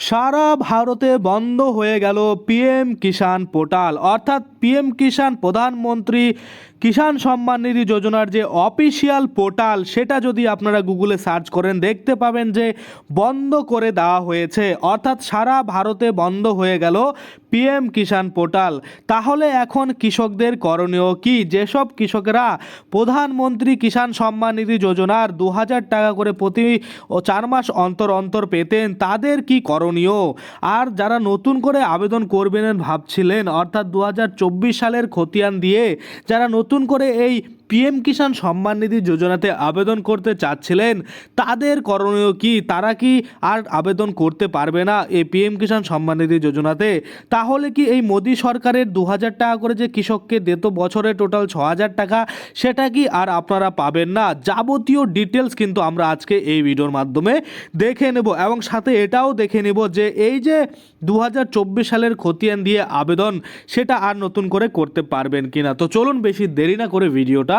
সারা ভারতে বন্ধ হয়ে গেল পিএম কিষাণ পোর্টাল। অর্থাৎ পিএম কিষাণ প্রধানমন্ত্রী কিষাণ সম্মান নিধি যোজনার যে অফিসিয়াল পোর্টাল, সেটা যদি আপনারা গুগলে সার্চ করেন, দেখতে পাবেন যে বন্ধ করে দেওয়া হয়েছে। অর্থাৎ সারা ভারতে বন্ধ হয়ে গেল পিএম কিষাণ পোর্টাল। তাহলে এখন কৃষকদের করণীয় কি? যেসব কৃষকেরা প্রধানমন্ত্রী কিষাণ সম্মান নিধি যোজনার দু হাজার টাকা করে প্রতি ও চার মাস অন্তর অন্তর পেতেন, তাদের কি করণীয়? আর যারা নতুন করে আবেদন করবেন ভাবছিলেন, অর্থাৎ দু হাজার চব্বিশ সালের খতিয়ান দিয়ে যারা নতুন করে এই পিএম কিষাণ সম্মান নিধি যোজনাতে আবেদন করতে চাচ্ছিলেন, তাদের করণীয় কি? তারা কি আর আবেদন করতে পারবে না এই পিএম কিষাণ সম্মান নিধি যোজনাতে? তাহলে কি এই মোদী সরকারের দু হাজার টাকা করে যে কৃষককে দিত বছরে টোটাল ছ হাজার টাকা, সেটা কি আর আপনারা পাবেন না? যাবতীয় ডিটেলস কিন্তু আমরা আজকে এই ভিডিওর মাধ্যমে দেখে নেব এবং সাথে এটাও দেখে নেব যে এই যে দু হাজার চব্বিশ সালের খতিয়ান দিয়ে আবেদন, সেটা আর নতুন করে করতে পারবেন কিনা? তো চলুন বেশি দেরি না করে ভিডিওটা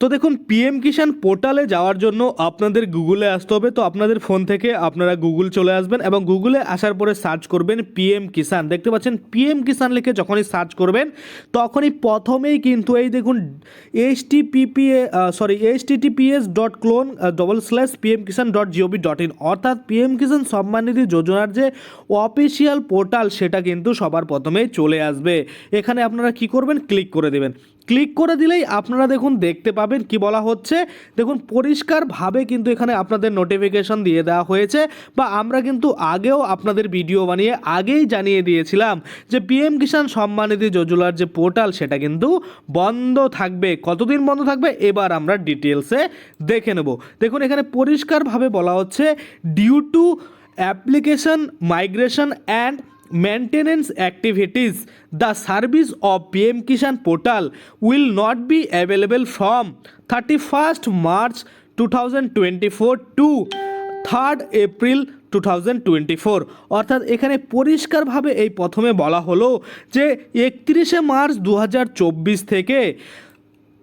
তো দেখুন পিএম কিষাণ পোর্টালে যাওয়ার জন্য আপনাদের গুগলে আসতে হবে। তো আপনাদের ফোন থেকে আপনারা গুগল চলে আসবেন এবং গুগলে আসার পরে সার্চ করবেন পিএম কিষান দেখতে পাচ্ছেন পিএম কিষান লিখে যখনই সার্চ করবেন, তখনই প্রথমেই কিন্তু এই দেখুন H TPP sorry H TTPS dot colon double slash PM Kisan dot GOV dot in অর্থাৎ পিএম কিষাণ সম্মান নিধি যোজনার যে অফিসিয়াল পোর্টাল সেটা কিন্তু সবার প্রথমেই চলে আসবে। এখানে আপনারা কি করবেন? ক্লিক করে দেবেন। ক্লিক করে দিলেই আপনারা দেখুন, দেখতে পাবেন কি বলা হচ্ছে। দেখুন, পরিষ্কারভাবে কিন্তু এখানে আপনাদের নোটিফিকেশন দিয়ে দেওয়া হয়েছে বা আমরা কিন্তু আগেও আপনাদের ভিডিও বানিয়ে আগেই জানিয়ে দিয়েছিলাম যে পিএম কিষাণ সম্মান নিধি যোজনার যে পোর্টাল সেটা কিন্তু বন্ধ থাকবে। কতদিন বন্ধ থাকবে? এবার আমরা ডিটেলসে দেখে নেব। দেখুন, এখানে পরিষ্কারভাবে বলা হচ্ছে due to application migration and maintenance activities the service of P M Kisan portal will not be available from thirty first March two thousand to third April two thousand অর্থাৎ এখানে পরিষ্কারভাবে এই প্রথমে বলা হলো যে একত্রিশে মার্চ দু হাজার চব্বিশ থেকে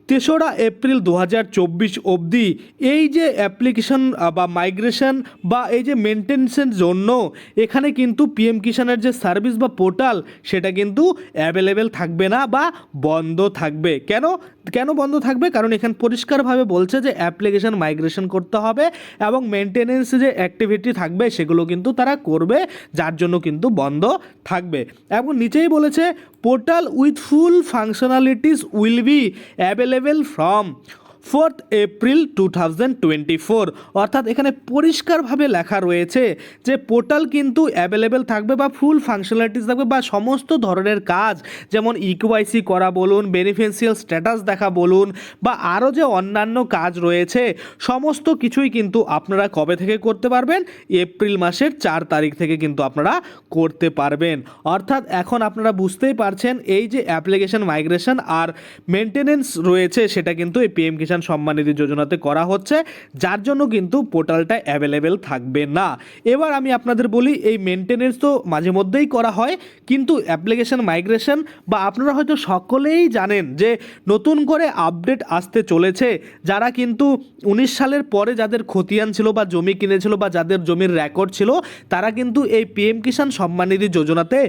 তেসরা এপ্রিল দু হাজার চব্বিশ অবধি এই যে অ্যাপ্লিকেশন বা মাইগ্রেশন বা এই যে মেনটেন্সের জন্য এখানে কিন্তু পিএম কিষানের যে সার্ভিস বা পোর্টাল সেটা কিন্তু অ্যাভেলেবেল থাকবে না বা বন্ধ থাকবে। কেন? কেন বন্ধ থাকবে? কারণ এখানে পরিষ্কারভাবে বলছে যে অ্যাপ্লিকেশন মাইগ্রেশন করতে হবে এবং মেনটেনেন্স যে অ্যাক্টিভিটি থাকবে সেগুলো কিন্তু তারা করবে, যার জন্য কিন্তু বন্ধ থাকবে। এবং নিচেই বলেছে portal with full functionalities will be available level from. Fourth April two thousand twenty four. অর্থাৎ এখানে পরিষ্কারভাবে লেখা রয়েছে যে পোর্টাল কিন্তু অ্যাভেলেবেল থাকবে বা ফুল ফাংশনালিটিস থাকবে বা সমস্ত ধরনের কাজ, যেমন ইকুআইসি করা বলুন, বেনিফিশিয়াল স্ট্যাটাস দেখা বলুন, বা আরও যে অন্যান্য কাজ রয়েছে, সমস্ত কিছুই কিন্তু আপনারা কবে থেকে করতে পারবেন? এপ্রিল মাসের চার তারিখ থেকে কিন্তু আপনারা করতে পারবেন। অর্থাৎ এখন আপনারা বুঝতেই পারছেন, এই যে অ্যাপ্লিকেশন মাইগ্রেশন আর মেনটেনেন্স রয়েছে, সেটা কিন্তু এই পিএম কিষাণ সম্মান নিধি যোজনাতে করা হচ্ছে, যার জন্য কিন্তু পোর্টালটা অ্যাভেলেবেল থাকবে না। এবার আমি আপনাদের বলি, এই মেনটেনেন্স তো মাঝে মধ্যেই করা হয়, কিন্তু অ্যাপ্লিকেশন মাইগ্রেশন বা আপনারা হয়তো সকলেই জানেন যে নতুন করে আপডেট আসতে চলেছে, যারা কিন্তু উনিশ সালের পরে যাদের খতিয়ান ছিল বা জমি কিনেছিল বা যাদের জমির রেকর্ড ছিল, তারা কিন্তু এই পিএম কিষাণ সম্মান নিধি যোজনাতে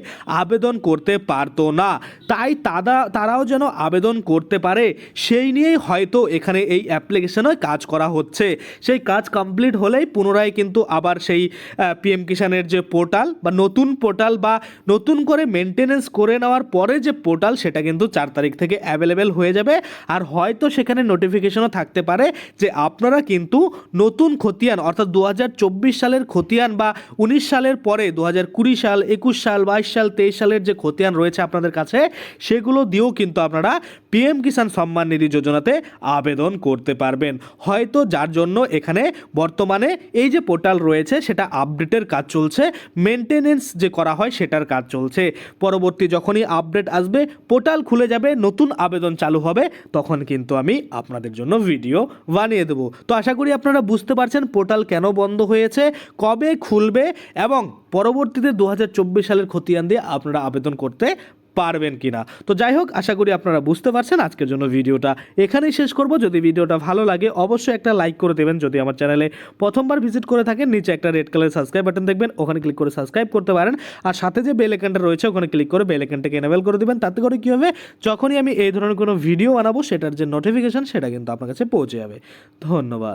আবেদন করতে পারতো না। তাই তারা তারাও যেন আবেদন করতে পারে, সেই নিয়েই হয়তো এখানে এই অ্যাপ্লিকেশনে কাজ করা হচ্ছে। সেই কাজ কমপ্লিট হলেই পুনরায় কিন্তু আবার সেই পিএম কিষাণের যে পোর্টাল বা নতুন পোর্টাল বা নতুন করে মেনটেনেন্স করে নেওয়ার পরে যে পোর্টাল সেটা কিন্তু চার তারিখ থেকে অ্যাভেলেবেল হয়ে যাবে। আর হয়তো সেখানে নোটিফিকেশনও থাকতে পারে যে আপনারা কিন্তু নতুন খতিয়ান, অর্থাৎ দু হাজার চব্বিশ সালের খতিয়ান বা উনিশ সালের পরে দু সাল, একুশ সাল, বাইশ সাল, তেইশ সালের যে খতিয়ান রয়েছে আপনাদের কাছে, সেগুলো দিয়েও কিন্তু আপনারা পিএম কিষাণ সম্মান নিধি যোজনাতে আবেদন করতে পারবেন। হয়তো যার জন্য এখানে বর্তমানে এই যে পোর্টাল রয়েছে, সেটা আপডেটের কাজ চলছে মেনটেনেন্স যে করা হয় সেটার কাজ চলছে। পরবর্তী যখনই আপডেট আসবে, পোর্টাল খুলে যাবে, নতুন আবেদন চালু হবে, তখন কিন্তু আমি আপনাদের জন্য ভিডিও বানিয়ে দেবো। তো আশা করি আপনারা বুঝতে পারছেন পোর্টাল কেন বন্ধ হয়েছে, কবে খুলবে, এবং পরবর্তীতে দু হাজার চব্বিশ সালের খতিয়ান দিয়ে আপনারা আবেদন করতে পারবেন কিনা। তো যাই হোক আশা করি আপনারা বুঝতে পারছেন আজকের জন্য ভিডিওটা। এখানেই শেষ করব। যদি ভিডিওটা ভালো লাগে, অবশ্যই একটা লাইক করে দেবেন। যদি আমার চ্যানেলে প্রথমবার ভিজিট করে থাকেন, নিচে একটা রেড কালার সাবস্ক্রাইব বাটন দেখবেন, ওখানে ক্লিক করে সাবস্ক্রাইব করতে পারেন। আর সাথে যে বেল আইকনটা রয়েছে, ওখানে ক্লিক করে বেল আইকনটাকে এনেবেল করে দেবেন। তাতে করে কী হবে? যখনই আমি এই ধরনের কোনো ভিডিও বানাবো, সেটার যে নোটিফিকেশন সেটা কিন্তু আপনার কাছে পৌঁছে যাবে। ধন্যবাদ।